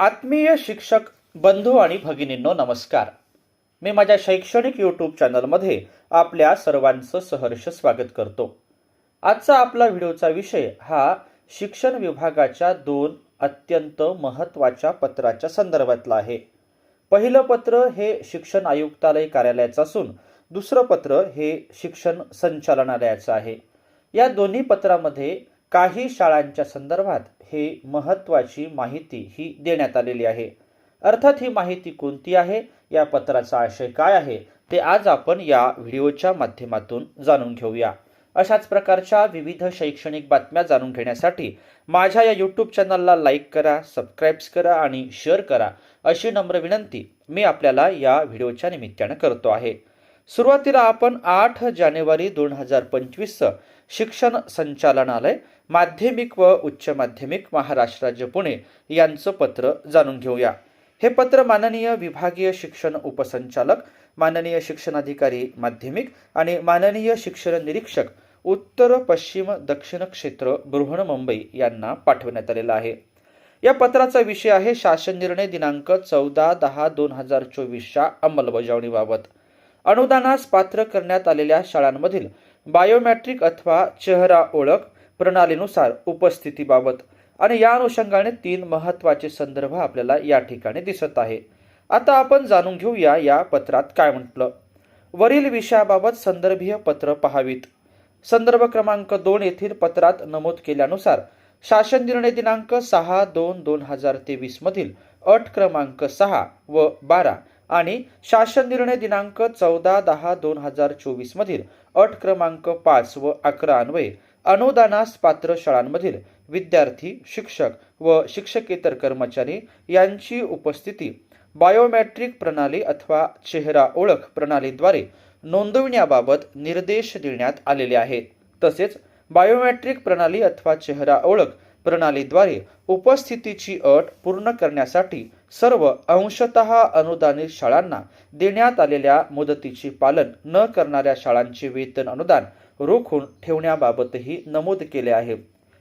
आत्मीय शिक्षक बंधू आणि भगिनींनो नमस्कार. मी माझ्या शैक्षणिक यूट्यूब चॅनलमध्ये आपल्या सर्वांचं सहर्ष स्वागत करतो. आजचा आपला व्हिडिओचा विषय हा शिक्षण विभागाच्या दोन अत्यंत महत्त्वाच्या पत्राच्या संदर्भातला आहे. पहिलं पत्र हे शिक्षण आयुक्तालय कार्यालयाचं असून दुसरं पत्र हे शिक्षण संचालनालयाचं आहे. या दोन्ही पत्रामध्ये काही शाळांच्या संदर्भात हे महत्त्वाची माहिती ही देण्यात आलेली आहे. अर्थात ही माहिती कोणती आहे? या पत्राचा आशय काय आहे? ते आज आपण या व्हिडिओच्या माध्यमातून जाणून घेऊया. अशाच प्रकारच्या विविध शैक्षणिक बातम्या जाणून घेण्यासाठी माझ्या या यूट्यूब चॅनलला लाईक करा सबस्क्राईब्स करा आणि शेअर करा अशी नम्र विनंती मी आपल्याला या व्हिडिओच्या निमित्तानं करतो आहे. सुरुवातीला आपण आठ जानेवारी दोन हजार पंचवीसचं शिक्षण संचालनालय माध्यमिक व उच्च माध्यमिक महाराष्ट्र राज्य पुणे यांचं पत्र जाणून घेऊया. हे पत्र माननीय विभागीय शिक्षण उपसंचालक माननीय शिक्षणाधिकारी माध्यमिक आणि माननीय शिक्षण निरीक्षक उत्तर पश्चिम दक्षिण क्षेत्र बृहण मुंबई यांना पाठवण्यात आलेलं आहे. या पत्राचा विषय आहे शासन निर्णय दिनांक चौदा दहा दोन हजार चोवीसच्या अंमलबजावणीबाबत. अनुदानास पात्र करण्यात आलेल्या शाळांमधील बायोमॅट्रिक अथवा चेहरा ओळख प्रणालीनुसार उपस्थितीबाबत. आणि या अनुषंगाने तीन महत्त्वाचे संदर्भ आपल्याला या ठिकाणी दिसत आहे. आता आपण जाणून घेऊया या पत्रात काय म्हटलं. वरील विषयाबाबत संदर्भीय पत्र पहावीत. संदर्भ क्रमांक दोन येथील पत्रात नमूद केल्यानुसार शासन निर्णय दिनांक सहा दोन दोन हजार तेवीस मधील अट क्रमांक सहा व बारा आणि शासन निर्णय दिनांक चौदा दहा दोन हजार चोवीस मधील अट क्रमांक पाच व अकरा अन्वये अनुदानास पात्र शाळांमधील विद्यार्थी शिक्षक व शिक्षकेतर कर्मचारी यांची उपस्थिती बायोमॅट्रिक प्रणाली अथवा चेहरा ओळख प्रणालीद्वारे नोंदविण्याबाबत निर्देश देण्यात आलेले आहेत. तसेच बायोमॅट्रिक प्रणाली अथवा चेहरा ओळख प्रणालीद्वारे उपस्थितीची अट पूर्ण करण्यासाठी सर्व अंशतः अनुदानित शाळांना देण्यात आलेल्या मुदतीचे पालन न करणाऱ्या शाळांचे वेतन अनुदान रोखून ठेवण्याबाबतही नमूद केले आहे.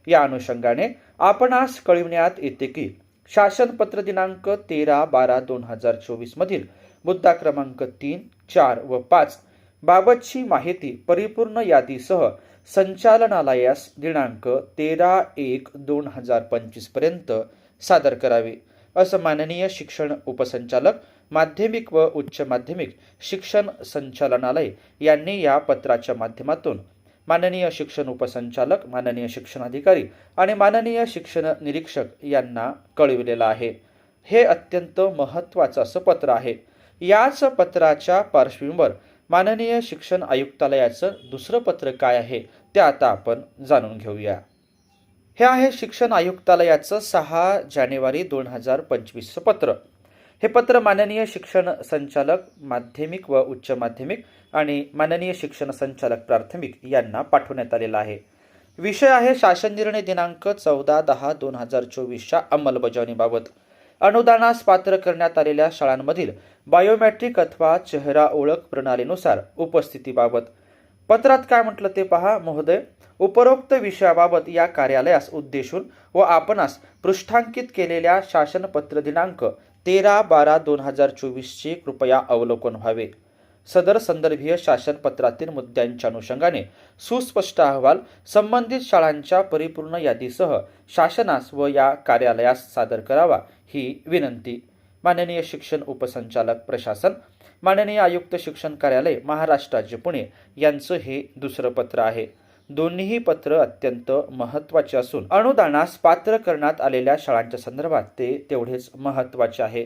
या अनुषंगाने आपणास कळविण्यात येते की शासनपत्र दिनांक तेरा बारा दोन हजार चोवीस मधील मुद्दा क्रमांक तीन चार व पाच बाबतची माहिती परिपूर्ण यादीसह संचालनालयास दिनांक तेरा एक दोन हजार पंचवीसपर्यंत सादर करावी. असं माननीय शिक्षण उपसंचालक माध्यमिक व उच्च माध्यमिक शिक्षण संचालनालय यांनी या पत्राच्या माध्यमातून माननीय शिक्षण उपसंचालक माननीय शिक्षणाधिकारी आणि माननीय शिक्षण निरीक्षक यांना कळविलेलं आहे. हे अत्यंत महत्त्वाचं असं पत्र आहे. याच पत्राच्या पार्श्वभूमीवर माननीय शिक्षण आयुक्तालयाचं दुसरं पत्र काय आहे ते आता आपण जाणून घेऊया. हे आहे शिक्षण आयुक्तालयाचं सहा जानेवारी दोन हजार पंचवीसचं पत्र. हे पत्र माननीय शिक्षण संचालक माध्यमिक व उच्च माध्यमिक आणि माननीय शिक्षण संचालक प्राथमिक यांना पाठवण्यात आलेलं आहे. विषय आहे शासन निर्णय दिनांक चौदा दहा दोन हजार चोवीसच्या अंमलबजावणीबाबत. अनुदानास पात्र करण्यात आलेल्या शाळांमधील बायोमॅट्रिक अथवा चेहरा ओळख प्रणालीनुसार उपस्थितीबाबत. पत्रात काय म्हटलं ते पहा महोदय. उपरोक्त विषयाबाबत या कार्यालयास उद्देशून व आपणास पृष्ठांकित केलेल्या शासनपत्र दिनांक तेरा बारा दोन हजार चोवीसचे कृपया अवलोकन व्हावे. सदर संदर्भीय शासनपत्रातील मुद्द्यांच्या अनुषंगाने सुस्पष्ट अहवाल संबंधित शाळांच्या परिपूर्ण यादीसह शासनास व या कार्यालयास सादर करावा ही विनंती. माननीय शिक्षण उपसंचालक प्रशासन माननीय आयुक्त शिक्षण कार्यालय महाराष्ट्र राज्य पुणे यांचं हे दुसरं पत्र आहे. दोन्हीही पत्र अत्यंत महत्त्वाचे असून अनुदानास पात्र करण्यात आलेल्या शाळांच्या संदर्भात ते तेवढेच महत्त्वाचे आहे.